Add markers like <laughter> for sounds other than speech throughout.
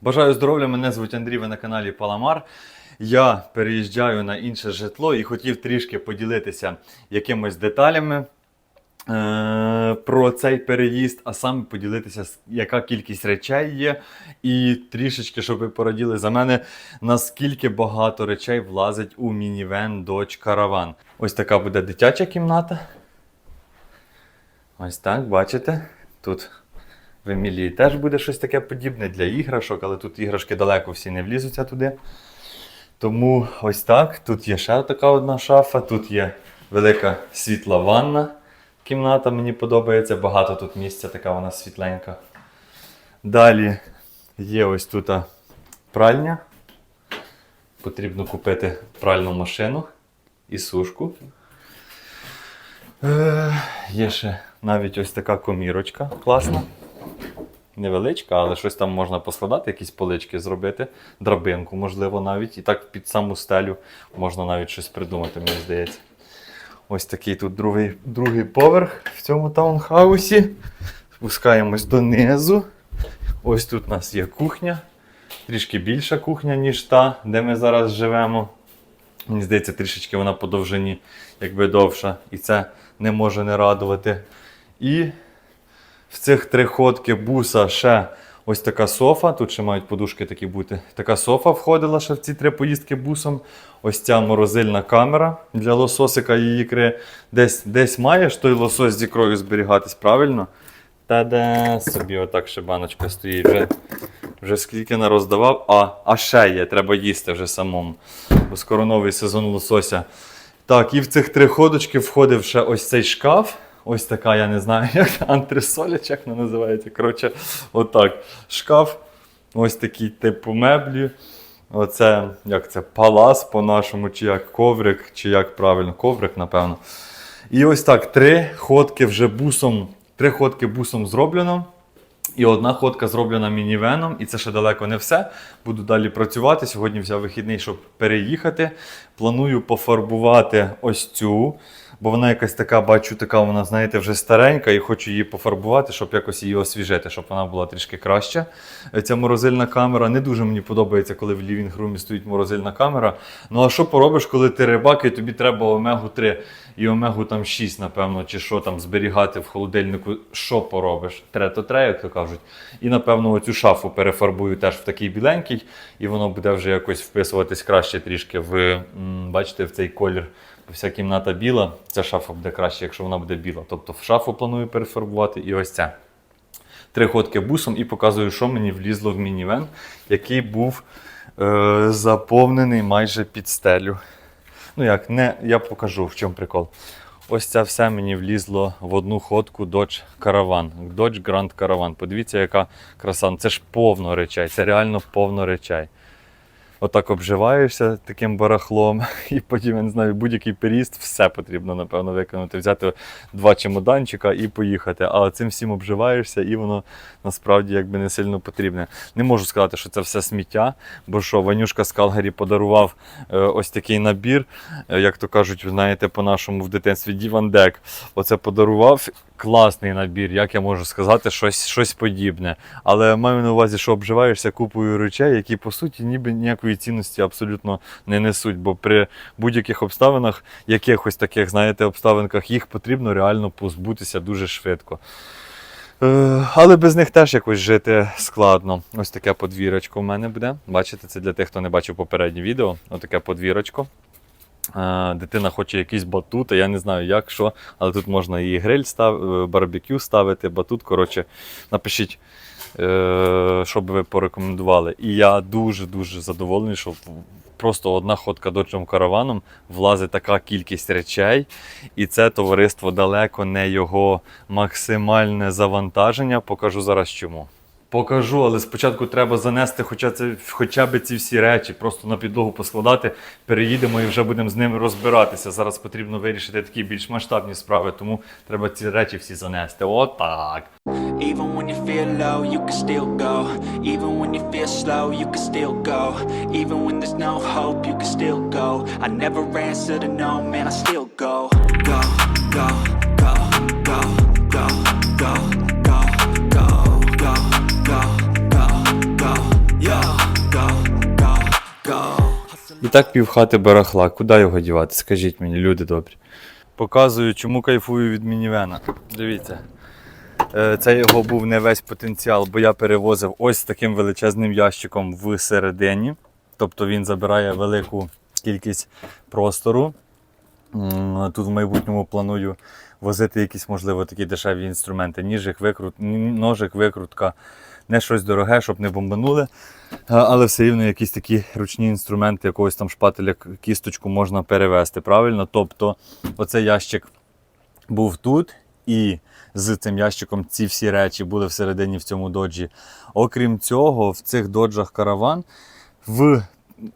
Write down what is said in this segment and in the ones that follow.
Бажаю здоров'я, мене звуть Андрій, ви на каналі Паламар. Я переїжджаю на інше житло і хотів трішки поділитися якимись деталями е, про цей переїзд, а саме поділитися, яка кількість речей є, і трішечки, щоб ви пораділи за мене, наскільки багато речей влазить у мінівен Dodge Caravan. Ось така буде дитяча кімната. Ось так, бачите? Тут в Емілії теж буде щось таке подібне для іграшок, але тут іграшки далеко всі не влізуться туди. Тому ось так. Тут є ще така одна шафа, тут є велика світла ванна. Кімната мені подобається, багато тут місця, така вона світленька. Далі є ось тут пральня. Потрібно купити пральну машину і сушку. Е, є ще навіть ось така комірочка класна. Невеличка, але щось там можна поскладати, якісь полички зробити, драбинку, можливо, навіть. І так під саму стелю можна навіть щось придумати, мені здається. Ось такий тут другий, другий поверх в цьому таунхаусі. Спускаємось донизу. Ось тут у нас є кухня. Трішки більша кухня, ніж та, де ми зараз живемо. Мені здається, трішечки вона по довжині, якби довша. І це не може не радувати. І в цих три ходки буса ще ось така софа. Тут ще мають подушки такі бути. Така софа входила ще в ці три поїздки бусом. Ось ця морозильна камера для лососика і ікри. Десь, десь маєш той лосось з ікрою зберігатись, правильно? Та-да, собі отак ще баночка стоїть. Вже, вже скільки не роздавав. А, а ще є, треба їсти вже самому. Бо скоро новий сезон лосося. Так, і в цих три ходочки входив ще ось цей шкаф. Ось така, я не знаю, <laughs> як антресоля, як вона називається. Коротше, отак. Шкаф. Ось такий типу меблі. Оце, як це, палас по-нашому, чи як коврик, чи як правильно, коврик, напевно. І ось так, три ходки вже бусом, три ходки бусом зроблено. І одна ходка зроблена мінівеном, і це ще далеко не все. Буду далі працювати. Сьогодні взяв вихідний, щоб переїхати. Планую пофарбувати ось цю, бо вона якась така, бачу, така вона, знаєте, вже старенька, і хочу її пофарбувати, щоб якось її освіжити, щоб вона була трішки краща. Е, Ця морозильна камера не дуже мені подобається, коли в лівінг-румі стоїть морозильна камера. Ну а що поробиш, коли ти рибак, і тобі треба омегу 3 і омегу там 6, напевно, чи що там зберігати в холодильнику. Що поробиш? Тре то тре, як то кажуть. І напевно оцю шафу перефарбую теж в такий біленький, і воно буде вже якось вписуватись краще трішки в, бачите, в цей колір. Вся кімната біла, ця шафа буде краще, якщо вона буде біла. Тобто в шафу планую перефарбувати і ось ця. Три ходки бусом і показую, що мені влізло в мінівен, який був е, заповнений майже під стелю. Ну як, не, я покажу, в чому прикол. Ось це все мені влізло в одну ходку Dodge Caravan. Dodge Grand Caravan. Подивіться, яка краса. Це ж повно речей, це реально повно речей. Отак обживаєшся таким барахлом, <laughs> і потім, я не знаю, будь-який переїзд, все потрібно, напевно, виконати. Взяти два чемоданчика і поїхати. А цим всім обживаєшся, і воно насправді якби не сильно потрібне. Не можу сказати, що це все сміття, бо що Ванюшка з Калгарі подарував е, ось такий набір, е, як то кажуть, знаєте, по-нашому в дитинстві Дівандек. Оце подарував. Класний набір, як я можу сказати, щось, щось подібне. Але маю на увазі, що обживаєшся купою речей, які по суті ніби ніякої цінності абсолютно не несуть. Бо при будь-яких обставинах, якихось таких, знаєте, обставинках, їх потрібно реально позбутися дуже швидко. Е, але без них теж якось жити складно. Ось таке подвірочко в мене буде. Бачите, це для тих, хто не бачив попереднє відео. Ось таке подвірочко. Дитина хоче якісь батути, я не знаю як, що, але тут можна і гриль став, е, барбекю ставити, батут. Коротше, напишіть, е, що би ви порекомендували. І я дуже-дуже задоволений, що просто одна ходка дочим караваном влазить така кількість речей, і це товариство далеко не його максимальне завантаження. Покажу зараз чому. Покажу, але спочатку треба занести хоча, це, хоча б ці всі речі, просто на підлогу поскладати, переїдемо і вже будемо з ними розбиратися. Зараз потрібно вирішити такі більш масштабні справи, тому треба ці речі всі занести. Отак. Even when you feel low, you can still go. Even when you feel slow, you can still go. Even when there's no hope, you can still go. I never answer to no, man, I still go. Go, go, go, go, go, go, І так півхати барахла. Куди його дівати? Скажіть мені, люди добрі. Показую, чому кайфую від мінівена. Дивіться. Е, Це його був не весь потенціал, бо я перевозив ось таким величезним ящиком в середині. Тобто він забирає велику кількість простору. Тут в майбутньому планую возити якісь, можливо, такі дешеві інструменти. Ніжик, викрут, ножик, викрутка. Не щось дороге, щоб не бомбанули. Але все рівно якісь такі ручні інструменти, якогось там шпателя, кісточку можна перевести. Правильно? Тобто, оцей ящик був тут, і з цим ящиком ці всі речі були всередині в цьому доджі. Окрім цього, в цих доджах караван в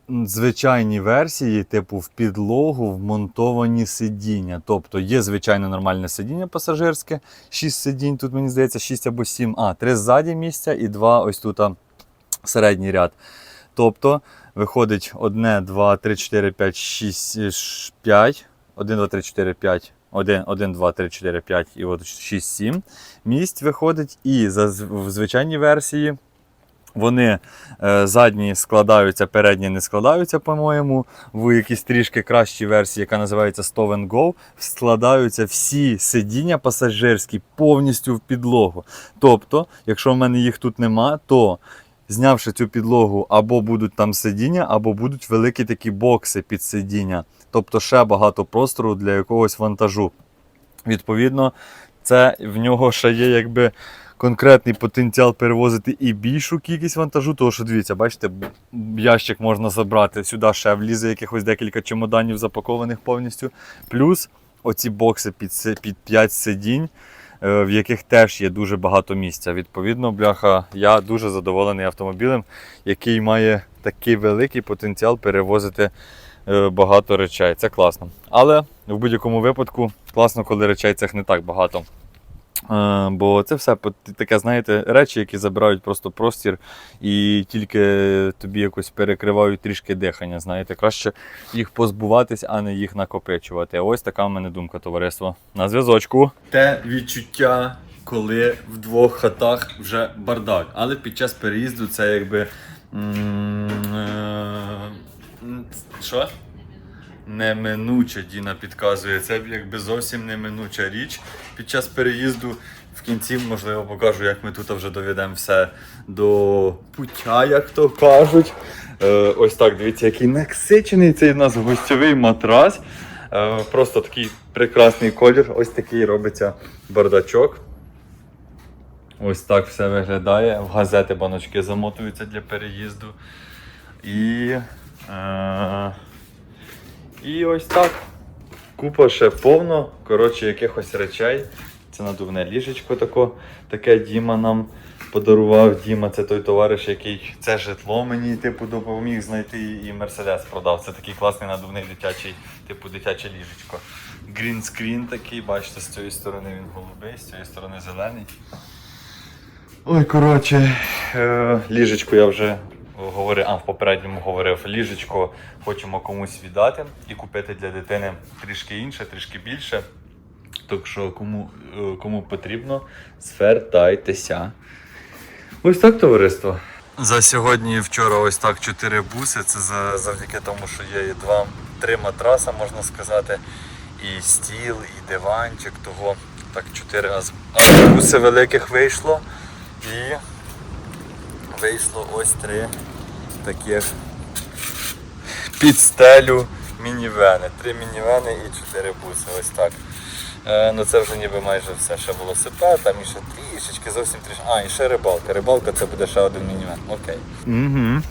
звичайній версії, типу в підлогу вмонтовані сидіння. Тобто є звичайне нормальне сидіння пасажирське, 6 сидінь, тут мені здається 6 або 7, а 3 ззаді місця і 2 ось тут середній ряд. Тобто виходить 1, 2, 3, 4, 5, 6, 5, 1, 2, 3, 4, 5. 1, 1, 2, 3, 4, 5 і от 6, 7 місць виходить. І за, в звичайній версії вони е, задні складаються, передні не складаються, по-моєму. В якійсь трішки кращій версії, яка називається Stove and Go, складаються всі сидіння пасажирські повністю в підлогу. Тобто, якщо в мене їх тут нема, то знявши цю підлогу, або будуть там сидіння, або будуть великі такі бокси під сидіння. Тобто ще багато простору для якогось вантажу. Відповідно, це в нього ще є якби конкретний потенціал перевозити і більшу кількість вантажу, тому що дивіться, бачите, ящик можна забрати, сюди ще влізе якихось декілька чемоданів запакованих повністю. Плюс оці бокси під, під 5 сидінь, е, в яких теж є дуже багато місця. Відповідно, бляха, я дуже задоволений автомобілем, який має такий великий потенціал перевозити е, багато речей. Це класно. Але в будь-якому випадку класно, коли речей цих не так багато. Бо це все таке, знаєте, речі, які забирають просто простір і тільки тобі якось перекривають трішки дихання. Знаєте, краще їх позбуватись, а не їх накопичувати. Ось така в мене думка, товариство. На зв'язочку. Те відчуття, коли в двох хатах вже бардак. Але під час переїзду це якби. е, Що? Неминуча Діна підказує. Це якби зовсім неминуча річ. Під час переїзду в кінці, можливо, покажу, як ми тут вже доведемо все до пуття, як то кажуть. Е, ось так, дивіться, який насичений цей у нас гостьовий матрас. Е, просто такий прекрасний колір. Ось такий робиться бардачок. Ось так все виглядає. В газети баночки замотуються для переїзду. І. Е, і ось так. Купа ще повно, коротше, якихось речей. Це надувне ліжечко тако, таке Діма нам подарував. Діма це той товариш, який це житло мені типу, допоміг знайти і Мерседес продав. Це такий класний надувний дитячий, типу дитяче ліжечко. Грінскрін такий, бачите, з цієї сторони він голубий, з цієї сторони зелений. Ой, коротше, е, ліжечко я вже говорив, а в попередньому говорив, ліжечко хочемо комусь віддати і купити для дитини трішки інше, трішки більше. Так що кому, е, кому потрібно, звертайтеся. Ось так, товариство. За сьогодні і вчора ось так чотири буси. Це за- завдяки тому, що є і два, три матраса, можна сказати, і стіл, і диванчик, того так чотири аз- буси великих вийшло. І вийшло ось три таких під стелю мінівени. Три мінівени і чотири буси. Ось так. Е, ну це вже ніби майже все. Ще велосипед, там і ще трішечки, зовсім трішки. А, і ще рибалка. Рибалка це буде ще один мінівен. Окей. Угу.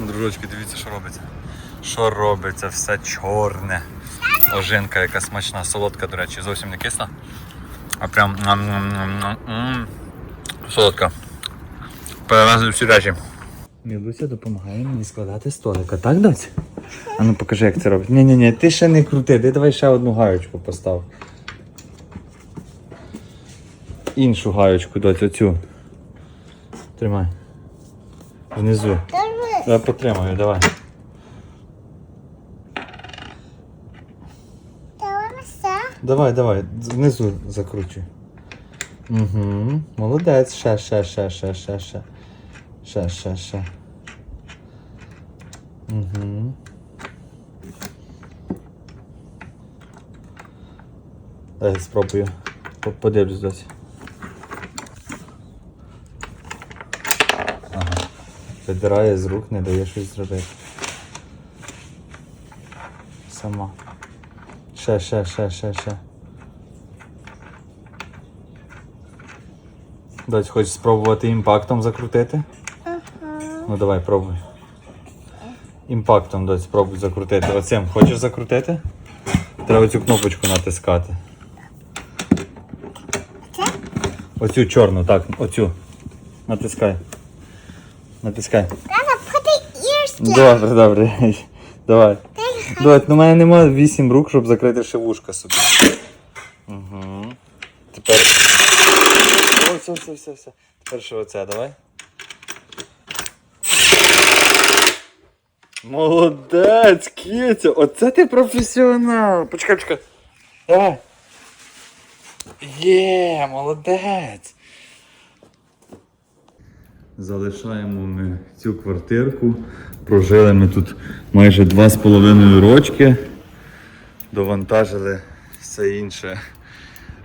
Дружочки, дивіться, що робиться. Що робиться? Все чорне. Ожинка, яка смачна, солодка, до речі, зовсім не кисла. А прям солодка. Перевезли всі речі. Мілуся допомагає мені складати столика, так, доць? А ну покажи, як це робить. Ні, ні, ні, ти ще не крути, ти давай ще одну гаючку постав. Іншу гаючку, доць, оцю. Тримай. Внизу. Я потримаю, давай. Давай, давай, внизу закручуй. Угу. Молодець. Ще, ще, ще, ще, ще, ще. Ще, ще, ще. Угу. Дай спробую. Подивлюсь досі. Ага. Видирає з рук, не дає щось зробити. Сама. Ще, ще, ще, ще, ще. Дать, хочеш спробувати імпактом закрутити? Ну давай, пробуй. Імпактом дать спробуй закрутити. Оцим хочеш закрутити? Треба цю кнопочку натискати. Оцю чорну, так, оцю. Натискай. Натискай. Треба Добре, добре. Давай. Давай, ну в мене немає вісім рук, щоб закрити ще вушка собі. Угу. Тепер. О, все, все, все, все. Тепер ще оце, давай. Молодець, Кітя! Оце ти професіонал! Почекай, почекай. Давай. Є, молодець. Залишаємо ми цю квартирку. Прожили ми тут майже два з половиною рочки. Довантажили все інше.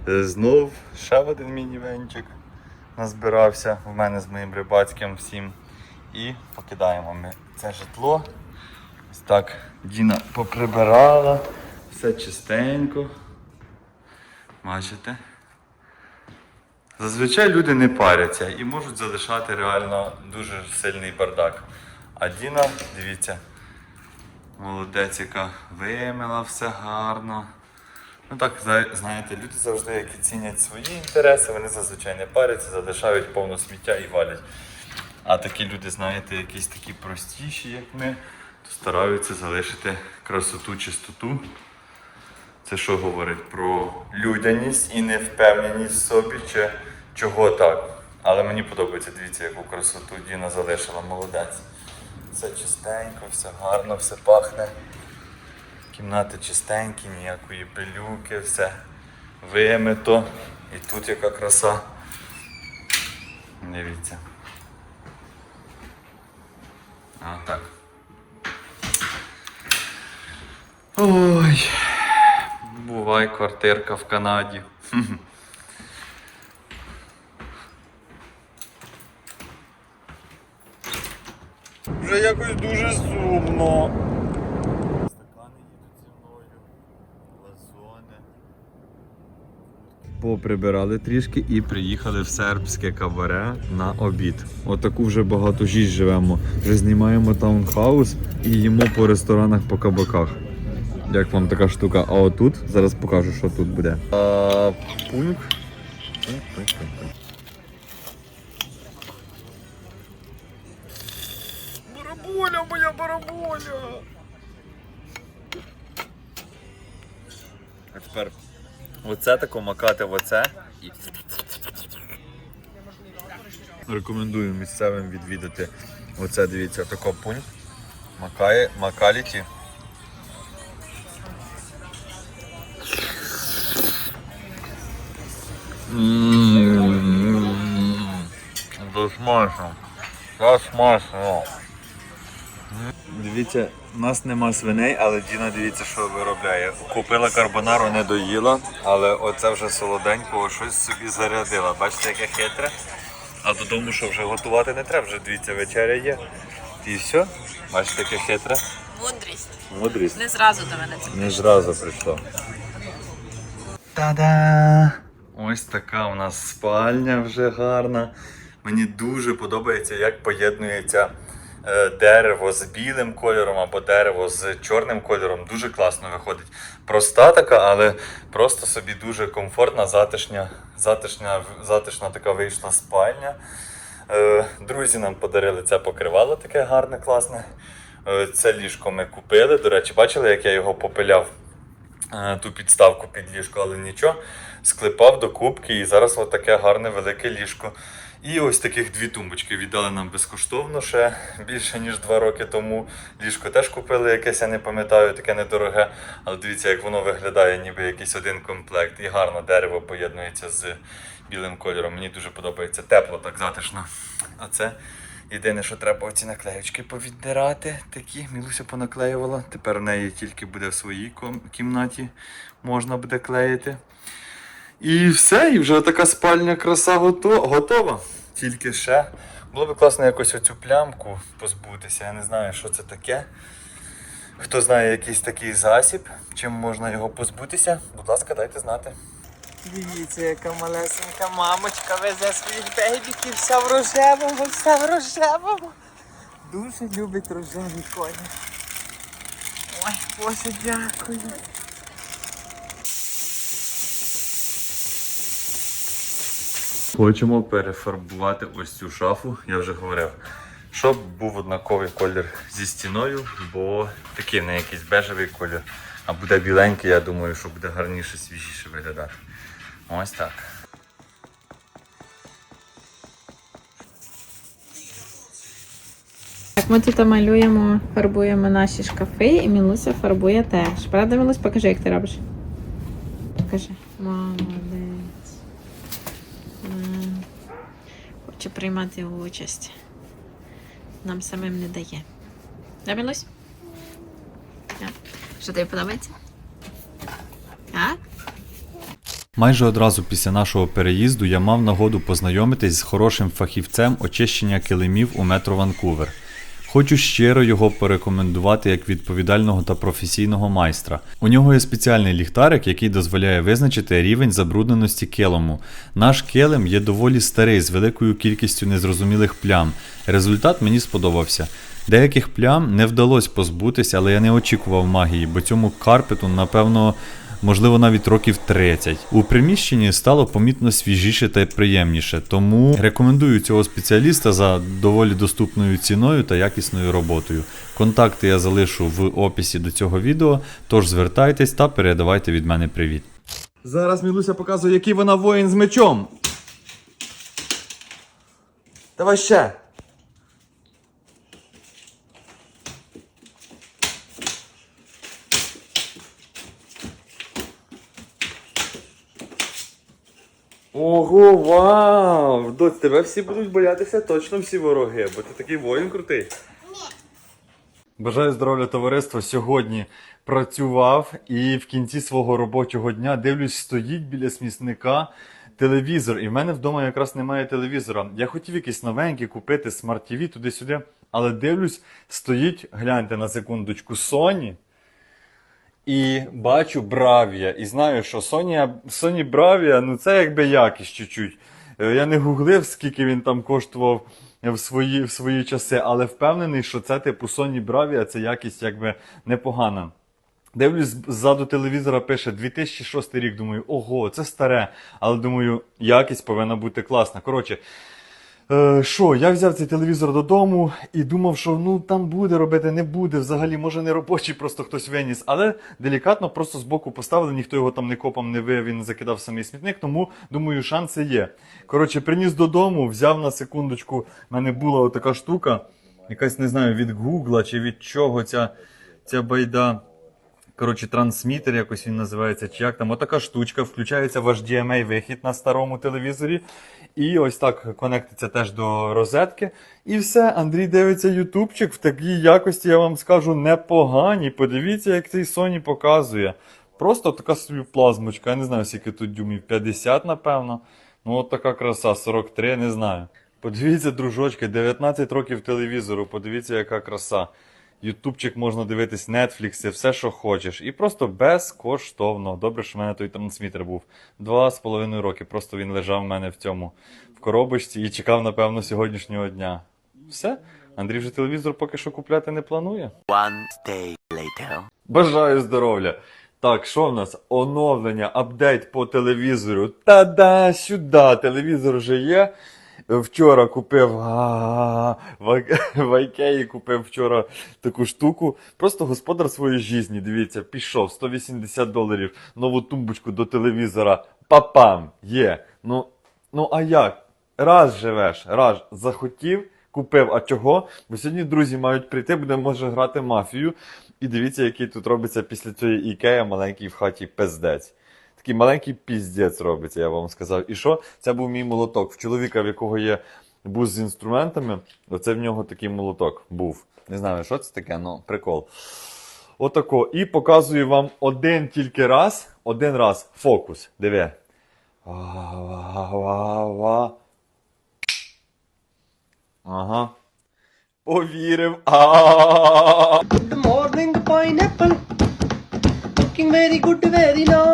Е, Знов ще один мінівенчик назбирався в мене з моїм рибацьким всім. І покидаємо ми це житло. Так Діна поприбирала, все чистенько. Бачите? Зазвичай люди не паряться і можуть залишати реально дуже сильний бардак. А Діна, дивіться, молодець, яка вимила все гарно. Ну так, знаєте, люди завжди, які цінять свої інтереси, вони зазвичай не паряться, залишають повно сміття і валять. А такі люди, знаєте, якісь такі простіші, як ми, стараються залишити красоту, чистоту. Це що говорить про людяність і невпевненість в собі, чи чого так. Але мені подобається, дивіться, яку красоту Діна залишила, молодець. Все чистенько, все гарно, все пахне. Кімнати чистенькі, ніякої пилюки, все вимито. І тут яка краса. Дивіться. А так. Ой. Бувай квартирка в Канаді. Вже якось дуже сумно. Стакани їдуть зі мною, вазони. Поприбирали трішки і приїхали в сербське кабаре на обід. Отаку вже багато жість живемо. Вже знімаємо таунхаус і їмо по ресторанах по кабаках. Як вам така штука? А отут зараз покажу, що тут буде. А. Бараболя, моя бараболя! А тепер оце тако макати в оце. Рекомендую місцевим відвідати. Оце дивіться, тако пункт. Макає, макаліті. Це смачно. Це смачно. Дивіться, у нас нема свиней, але Діна дивіться, що виробляє. Купила карбонару, не доїла, але оце вже солоденького щось собі зарядила. Бачите, яке хитре. А додому, що вже готувати не треба, вже дивіться, вечеря є. І все. Бачите, яке хитре. Мудрість. Мудрість. Не зразу до мене це. Не зразу прийшло. Та-да! Ось така у нас спальня вже гарна. Мені дуже подобається, як поєднується е, дерево з білим кольором або дерево з чорним кольором. Дуже класно виходить. Проста така, але просто собі дуже комфортна, затишня, затишня, затишна така вийшла спальня. Е, Друзі нам подарили це покривало таке гарне, класне. Е, Це ліжко ми купили. До речі, бачили, як я його попиляв ту підставку під ліжко, але нічого. Склепав до кубки і зараз от таке гарне велике ліжко. І ось таких дві тумбочки віддали нам безкоштовно ще більше ніж два роки тому. Ліжко теж купили якесь, я не пам'ятаю, таке недороге. Але дивіться, як воно виглядає, ніби якийсь один комплект. І гарно дерево поєднується з білим кольором. Мені дуже подобається. Тепло, так затишно. А це Єдине, що треба оці наклеючки повіддирати, такі Мілуся понаклеювала. Тепер в неї тільки буде в своїй кімнаті можна буде клеїти. І все, і вже така спальня краса готова. Тільки ще. Було б класно якось оцю плямку позбутися. Я не знаю, що це таке. Хто знає якийсь такий засіб, чим можна його позбутися, будь ласка, дайте знати. Дивіться, яка малесенька мамочка везе своїх бейбіків, вся в рожевому, вся в рожевому. Дуже любить рожевий колір. Ой, Боже, дякую. Хочемо перефарбувати ось цю шафу, я вже говорив, щоб був однаковий колір зі стіною, бо такий не якийсь бежевий колір, а буде біленький, я думаю, що буде гарніше, свіжіше виглядати. Ось так. Так, ми тут малюємо, фарбуємо наші шкафи, і Мілуся фарбує теж. Правда, Мілусь? Покажи, як ти робиш. Покажи. Молодець. Хоче приймати участь. Нам самим не дає. Да, Мілусь? Так. Що тобі подобається? Так? Майже одразу після нашого переїзду я мав нагоду познайомитись з хорошим фахівцем очищення килимів у метро Ванкувер. Хочу щиро його порекомендувати як відповідального та професійного майстра. У нього є спеціальний ліхтарик, який дозволяє визначити рівень забрудненості килиму. Наш килим є доволі старий з великою кількістю незрозумілих плям. Результат мені сподобався. Деяких плям не вдалося позбутися, але я не очікував магії, бо цьому карпету, напевно, можливо, навіть років 30. У приміщенні стало помітно свіжіше та приємніше, тому рекомендую цього спеціаліста за доволі доступною ціною та якісною роботою. Контакти я залишу в описі до цього відео, тож звертайтесь та передавайте від мене привіт. Зараз Мілуся показує, який вона воїн з мечом. Давай ще. Ого, вау! Доць, тебе всі будуть боятися, точно всі вороги, бо ти такий воїн крутий. Бажаю здоров'я товариство. Сьогодні працював і в кінці свого робочого дня дивлюсь, стоїть біля смісника телевізор. І в мене вдома якраз немає телевізора. Я хотів якийсь новенький купити смарт TV туди-сюди, але дивлюсь, стоїть, гляньте на секундочку, Sony. І бачу Бравія. І знаю, що Sony, Sony Bravia, ну це якби якість чуть-чуть. Е, Я не гуглив, скільки він там коштував в свої, в свої часи, але впевнений, що це типу Sony Bravia, це якість якби непогана. Дивлюсь, ззаду телевізора пише 2006 рік. Думаю, ого, це старе. Але думаю, якість повинна бути класна. Коротше, е, що, я взяв цей телевізор додому і думав, що ну там буде робити, не буде. Взагалі, може не робочий, просто хтось виніс. Але делікатно просто збоку поставили, ніхто його там не копом не вив, він закидав самий смітник, тому думаю, шанси є. Коротше, приніс додому, взяв на секундочку. в мене була отака штука, якась не знаю, від Гугла чи від чого ця, ця байда. Коротше, трансмітер якось він називається, чи як там. Отака штучка, включається в HDMI вихід на старому телевізорі. І ось так конектиться теж до розетки. І все, Андрій дивиться ютубчик в такій якості, я вам скажу, непогані. Подивіться, як цей Sony показує. Просто така собі плазмочка. Я не знаю, скільки тут дюймів, 50, напевно. Ну, от така краса, 43, не знаю. Подивіться, дружочки, 19 років телевізору, подивіться, яка краса. Ютубчик можна дивитись, Netflix, все, що хочеш. І просто безкоштовно. Добре, що в мене той трансмітер був. Два з половиною роки. Просто він лежав в мене в цьому в коробочці і чекав, напевно, сьогоднішнього дня. Все. Андрій вже телевізор поки що купляти не планує. One day later. Бажаю здоров'я! Так, що в нас? Оновлення, апдейт по телевізору. Та-да, сюди, телевізор вже є. Вчора купив в Ай- в Айкеї купив вчора таку штуку. Просто господар своєї житті, дивіться, пішов 180 доларів нову тумбочку до телевізора. Папам! Є. Ну, ну а як? Раз живеш, раз захотів, купив. А чого? Бо сьогодні друзі мають прийти, будемо може грати мафію. І дивіться, який тут робиться після цієї ікея маленький в хаті пиздець такий маленький піздець робиться, я вам сказав. І що? Це був мій молоток. В чоловіка, в якого є бус з інструментами, оце в нього такий молоток був. Не знаю, що це таке, але прикол. Отако. І показую вам один тільки раз, один раз фокус. Диви. Ага. Повірив. Good morning, pineapple. Looking very good, very long!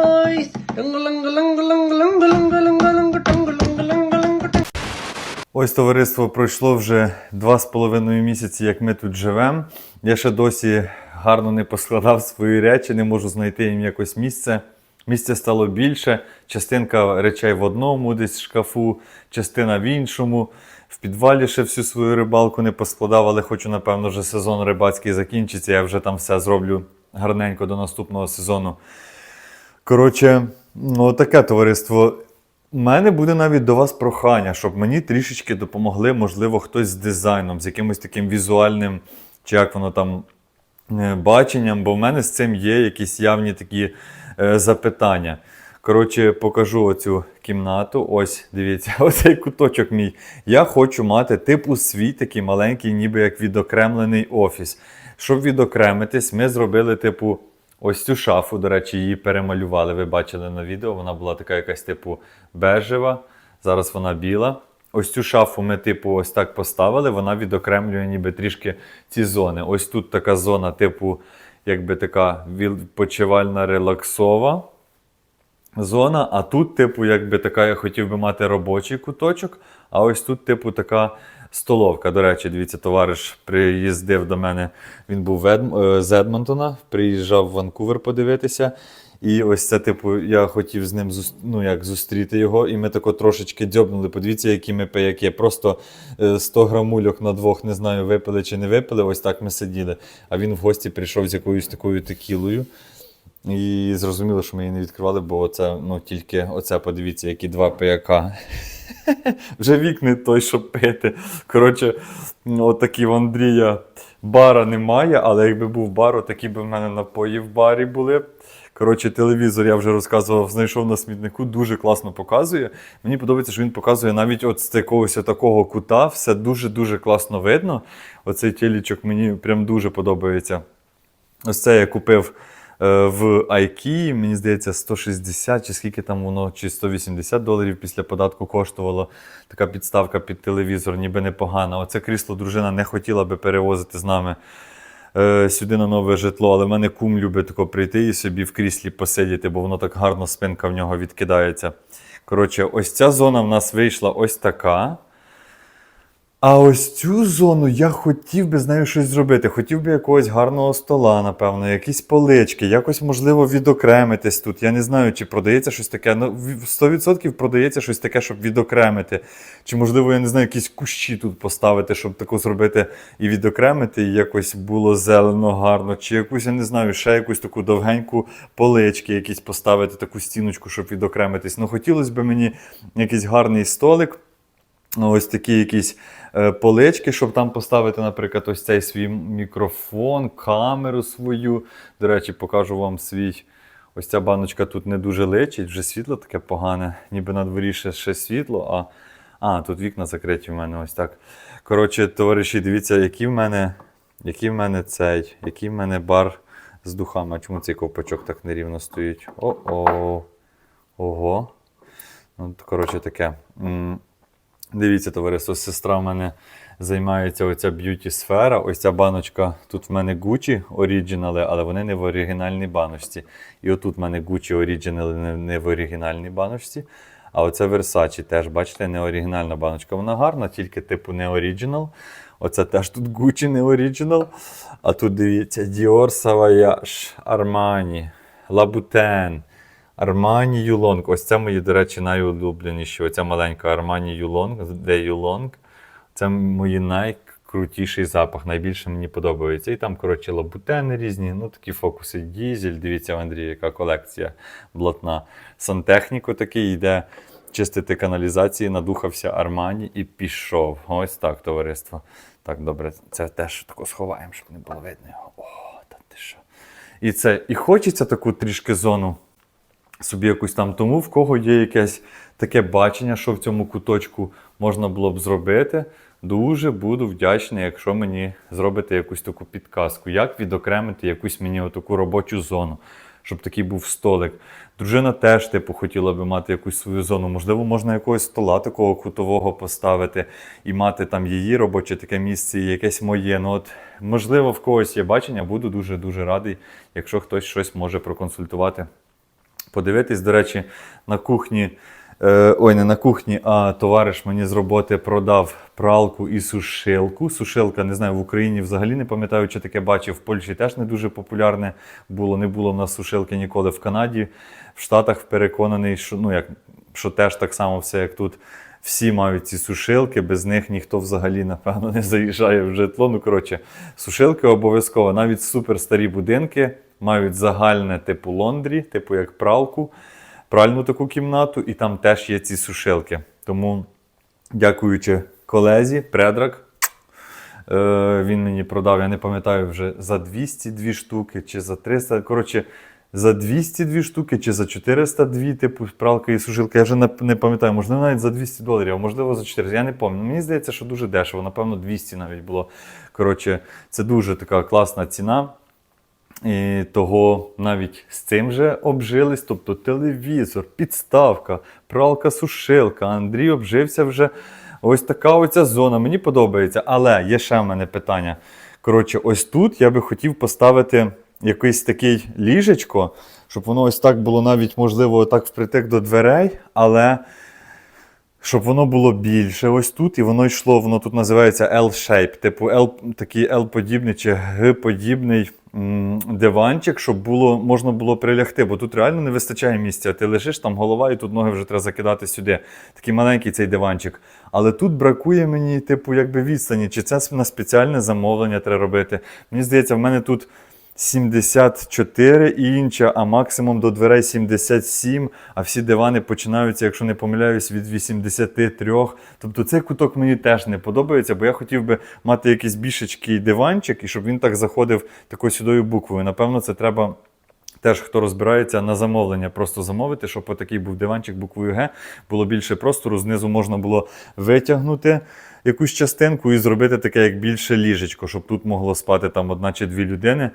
Ось товариство пройшло вже 2,5 місяці, як ми тут живемо. Я ще досі гарно не поскладав свої речі, не можу знайти їм якось місце. Місця стало більше, частинка речей в одному, десь в шкафу, частина в іншому. В підвалі ще всю свою рибалку не поскладав, але хочу, напевно, вже сезон рибацький закінчиться. Я вже там все зроблю гарненько до наступного сезону. Коротше, ну таке товариство. У мене буде навіть до вас прохання, щоб мені трішечки допомогли, можливо, хтось з дизайном, з якимось таким візуальним, чи як воно там е, баченням, бо в мене з цим є якісь явні такі е, запитання. Коротше, покажу оцю кімнату. Ось, дивіться, <laughs> оцей куточок мій. Я хочу мати типу свій такий маленький, ніби як відокремлений офіс. Щоб відокремитись, ми зробили, типу, ось цю шафу. До речі, її перемалювали. Ви бачили на відео. Вона була така якась, типу, бежева. Зараз вона біла. Ось цю шафу ми, типу, ось так поставили. Вона відокремлює ніби трішки ці зони. Ось тут така зона, типу, якби така відпочивальна релаксова зона, а тут, типу, якби така, я хотів би мати робочий куточок, а ось тут, типу, така столовка. До речі, дивіться, товариш приїздив до мене. Він був е, з Едмонтона, приїжджав в Ванкувер подивитися. І ось це, типу, я хотів з ним ну, як зустріти його, і ми тако трошечки дзьобнули. Подивіться, які ми пияки. Просто е, 100 грамульок на двох, не знаю, випили чи не випили. Ось так ми сиділи. А він в гості прийшов з якоюсь такою текілою. І зрозуміло, що ми її не відкривали, бо оце, ну, тільки оце, подивіться, які два пияка. <laughs> Вже вік не той, щоб пити. Коротше, от в Андрія бара немає, але якби був бар, такі б в мене напої в барі були. Коротше, телевізор, я вже розказував, знайшов на смітнику, дуже класно показує. Мені подобається, що він показує навіть от з якогось такого кута, все дуже-дуже класно видно. Оцей тілічок мені прям дуже подобається. Ось це я купив в IKEA, мені здається, 160 чи скільки там воно, чи 180 доларів після податку коштувало. Така підставка під телевізор, ніби непогана. Оце крісло дружина не хотіла би перевозити з нами е, сюди на нове житло, але в мене кум любить тако прийти і собі в кріслі посидіти, бо воно так гарно спинка в нього відкидається. Коротше, ось ця зона в нас вийшла ось така. А ось цю зону я хотів би з нею щось зробити. Хотів би якогось гарного стола, напевно, якісь полички, якось можливо відокремитись тут. Я не знаю, чи продається щось таке. Ну, 100% продається щось таке, щоб відокремити. Чи, можливо, я не знаю, якісь кущі тут поставити, щоб таку зробити і відокремити, і якось було зелено, гарно. Чи якусь, я не знаю, ще якусь таку довгеньку полички, якісь поставити, таку стіночку, щоб відокремитись. Ну, хотілося б мені якийсь гарний столик. Ось такі якісь е, полички, щоб там поставити, наприклад, ось цей свій мікрофон, камеру свою. До речі, покажу вам свій. Ось ця баночка тут не дуже личить, вже світло таке погане, ніби на дворі ще, ще світло, а, а тут вікна закриті в мене ось так. Коротше, товариші, дивіться, який в мене, який в мене цей, який в мене бар з духами. Чому цей ковпачок так нерівно стоїть? О-о. Ого. Ну, коротше, таке. Дивіться, товариство, сестра в мене займається оця б'юті-сфера. Ось ця баночка, тут в мене Gucci оригінали, але вони не в оригінальній баночці. І отут в мене Gucci оригінали не, в оригінальній баночці. А оце Versace теж, бачите, не оригінальна баночка. Вона гарна, тільки типу не оригінал. Оце теж тут Gucci не оригінал. А тут дивіться, Dior Savage, Armani, Louboutin. Armani Yulong. Ось це мої, до речі, найулюбленіші. Оця маленька Armani Yulong, де Yulong. Це мої найкрутіший запах. Найбільше мені подобається. І там, коротше, лабутени різні, ну такі фокуси. Дізель. Дивіться, в Андрія, яка колекція блатна. Сантехніку такий йде чистити каналізації, надухався Армані і пішов. Ось так, товариство. Так, добре, це теж тако сховаємо, щоб не було видно. О, та ти що. І це, і хочеться таку трішки зону собі якусь там. Тому в кого є якесь таке бачення, що в цьому куточку можна було б зробити. Дуже буду вдячний, якщо мені зробите якусь таку підказку, як відокремити якусь мені таку робочу зону, щоб такий був столик. Дружина теж, типу, хотіла би мати якусь свою зону. Можливо, можна якогось стола такого кутового поставити і мати там її робоче таке місце, і якесь моє. Ну от, можливо, в когось є бачення, буду дуже-дуже радий, якщо хтось щось може проконсультувати подивитись. До речі, на кухні. Е, ой, не на кухні, а товариш мені з роботи продав пралку і сушилку. Сушилка, не знаю, в Україні взагалі не пам'ятаю, чи таке бачив. В Польщі теж не дуже популярне було. Не було в нас сушилки ніколи в Канаді. В Штатах переконаний, що ну як що теж так само все, як тут. Всі мають ці сушилки, без них ніхто взагалі, напевно, не заїжджає в житло. Ну, коротше, сушилки обов'язково. Навіть суперстарі будинки мають загальне типу лондрі, типу як пралку, пральну таку кімнату, і там теж є ці сушилки. Тому, дякуючи колезі, предрак, е, він мені продав, я не пам'ятаю вже за 202 штуки чи за 300. Коротше, за 202 штуки чи за 402, типу, пралка і сушилка. Я вже не пам'ятаю, можливо, навіть за 200 доларів, а можливо за 400. Я не пам'ятаю. Мені здається, що дуже дешево, напевно, 200 навіть було. Коротше, це дуже така класна ціна. І того навіть з цим же обжились, тобто телевізор, підставка, пралка, сушилка. Андрій обжився вже. Ось така оця зона. Мені подобається. Але є ще в мене питання. Коротше, ось тут я би хотів поставити якийсь такий ліжечко, щоб воно ось так було навіть, можливо, так впритик до дверей, але щоб воно було більше ось тут, і воно йшло, воно тут називається L-shape, типу L, такий L-подібний чи G-подібний м, диванчик, щоб було, можна було прилягти, бо тут реально не вистачає місця. Ти лежиш там голова, і тут ноги вже треба закидати сюди. Такий маленький цей диванчик. Але тут бракує мені, типу, якби відстані. Чи це на спеціальне замовлення треба робити? Мені здається, в мене тут. 74 інча, а максимум до дверей 77, а всі дивани починаються, якщо не помиляюсь, від 83. Тобто цей куток мені теж не подобається, бо я хотів би мати якийсь більшечкий диванчик, і щоб він так заходив такою сюдою буквою. Напевно, це треба. Теж хто розбирається на замовлення, просто замовити, щоб отакий був диванчик буквою Г, було більше простору. Знизу можна було витягнути якусь частинку і зробити таке, як більше ліжечко, щоб тут могло спати там одна чи дві людини.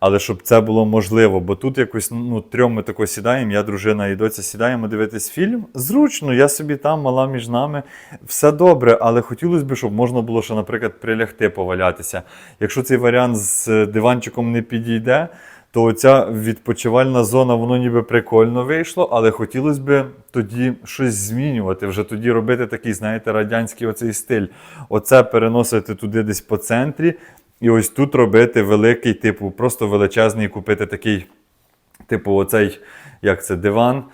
Але щоб це було можливо, бо тут якось ну, трьом ми тако сідаємо, я, дружина і доця сідаємо дивитись фільм. Зручно, я собі там, мала між нами. Все добре, але хотілося б, щоб можна було ще, наприклад, прилягти, повалятися. Якщо цей варіант з диванчиком не підійде, то оця відпочивальна зона, воно ніби прикольно вийшло, але хотілося б тоді щось змінювати, вже тоді робити такий, знаєте, радянський оцей стиль. Оце переносити туди десь по центрі. І ось тут робити великий, типу, просто величезний, купити такий, типу, оцей, як це, диван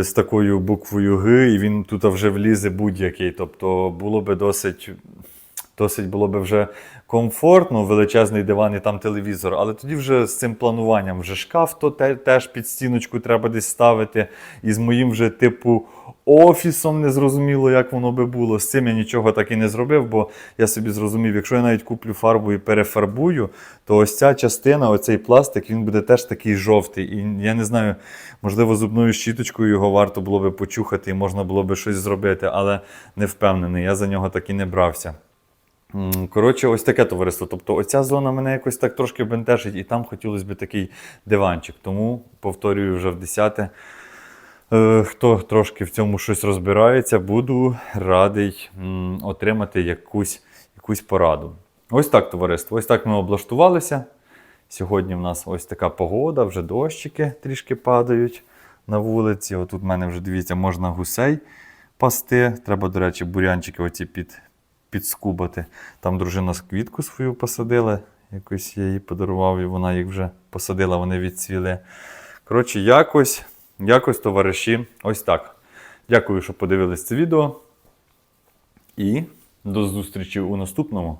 з такою буквою Г, і він тут вже влізе будь-який. Тобто було би досить. Досить було би вже комфортно, величезний диван і там телевізор, але тоді вже з цим плануванням вже шкаф то те- теж під стіночку треба десь ставити. І з моїм вже типу офісом не зрозуміло, як воно би було. З цим я нічого так і не зробив, бо я собі зрозумів, якщо я навіть куплю фарбу і перефарбую, то ось ця частина, оцей пластик, він буде теж такий жовтий. І я не знаю, можливо, зубною щіточкою його варто було би почухати і можна було би щось зробити, але не впевнений. Я за нього так і не брався. Коротше, ось таке товариство. Тобто, оця зона мене якось так трошки бентежить, і там хотілося б такий диванчик. Тому повторюю вже в десяте. Е, Хто трошки в цьому щось розбирається, буду радий отримати якусь, якусь пораду. Ось так, товариство. Ось так ми облаштувалися. Сьогодні в нас ось така погода, вже дощики трішки падають на вулиці. Отут в мене вже дивіться, можна гусей пасти. Треба, до речі, бурянчики оці під, підскубати. Там дружина з квітку свою посадила. Якось я їй подарував, і вона їх вже посадила, вони відцвіли. Коротше, якось, якось, товариші, ось так. Дякую, що подивились це відео. І до зустрічі у наступному.